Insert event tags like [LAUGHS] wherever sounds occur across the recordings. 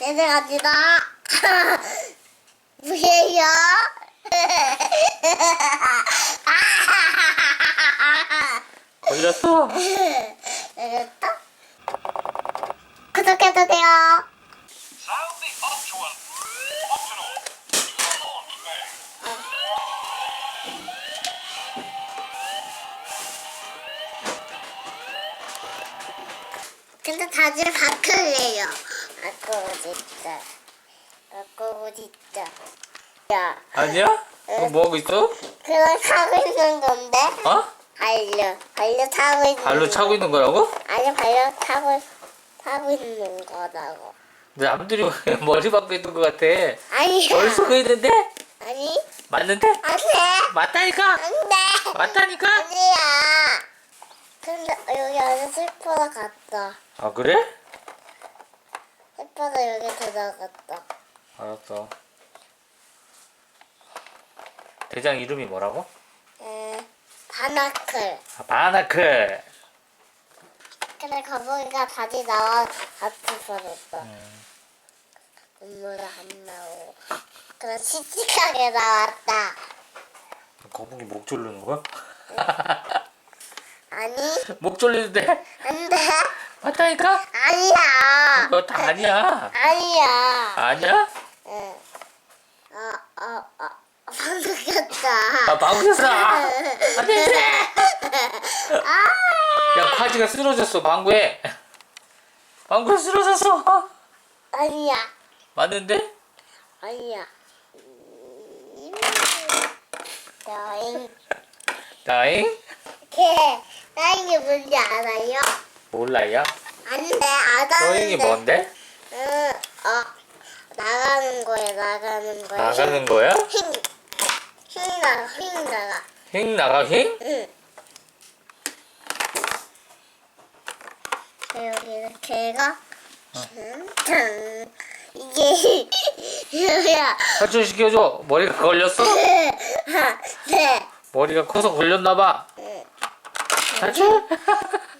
내려갑니다. 뭐예요? 걸렸어. 내렸다. 구독해주세요. 근데 다들 바꿀래요. 바꾸고 진짜. 야, 아니야? 너 뭐 하고 있어? 그걸 타고 있는 건데? 어? 발려. 발려 타고 있는 발로 차고 있는 거라고? 아니, 발려 타고, 타고 있는 거라고. 남들이 [LAUGHS] 머리 박고 있는 것 같아. 아니야. 머리 쏘고 있는데? 아니, 맞는데? 안 돼. 맞다니까? 안 돼. 맞다니까? 아니야. 근데 여기 안에 슬퍼가 갔다. 아 그래? 슬퍼가 여기 들어갔다. 알았어. 대장 이름이 뭐라고? 에, 바나클. 아, 바나클. 근데 거북이가 다시 나와 아프버렸어. 음. 눈물 안 나오고. 그래 씩씩하게 나왔다. 거북이 목 졸르는 거야? [LAUGHS] 아니, 목 졸리는데? 안 돼. 맞다니까? 아니야. 너 다 아니야. 아니야. 아니야? 응. 어, 어, 어. 방금 꼈다. 아 방구였어. 안돼. 아, 야 바지가 쓰러졌어 방구에. 방구에 쓰러졌어. 아니야. 맞는데? 아니야. 음, 여행. 다잉? 걔, 나이게 뭔지 알아요? 몰라요. 알았는데. 여행이 뭔데? 응, 어, 나가는 거야, 나가는 거야. 나가는 거야? 힘, 힘 나가, 힘 나가. 행 나가 행? 응. 여기는 개가, 탕, 이게, 뭐야. 탈출 시켜줘. 머리가 걸렸어? 네. 머리가 커서 걸렸나 봐. 응. 탈출? [LAUGHS]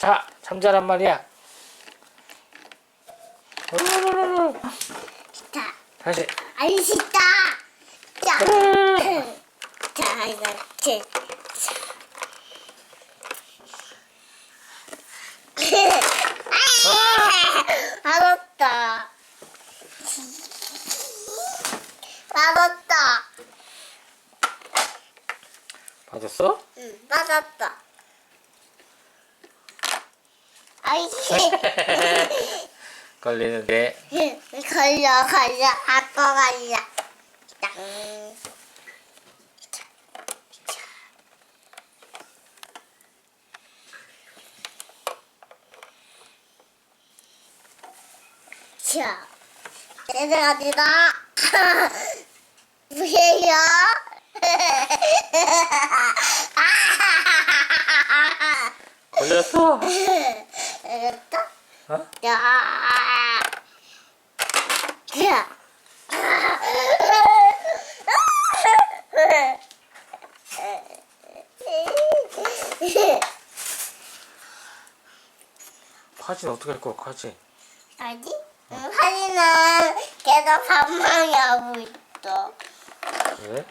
자, 자, 잠자란 말이야. 자, 다시. 알겠다. 자, 자, 이렇게. 아, 알았다. 맞았다. 받았어? 응, 맞았다. 아이씨. [LAUGHS] 걸리는데. 걸려, 걸려. 아빠 걸려. 땅. 자, 내려갑니다. 뭐예요? [LAUGHS] 걸렸어? [LAUGHS] 알았다? 어? 야. 야. 카지는 어떻게 할 거야, 카지? 아니? 응, 하지는 걔가 반망이 하고 있어. 왜?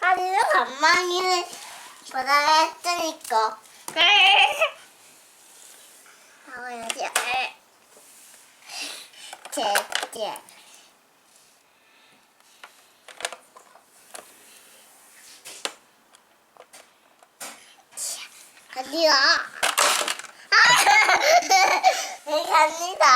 하지는 반망이를 보다 했으니까. 하고야지. 제, 제. [LAUGHS] 갑니다. 아! 갑니다.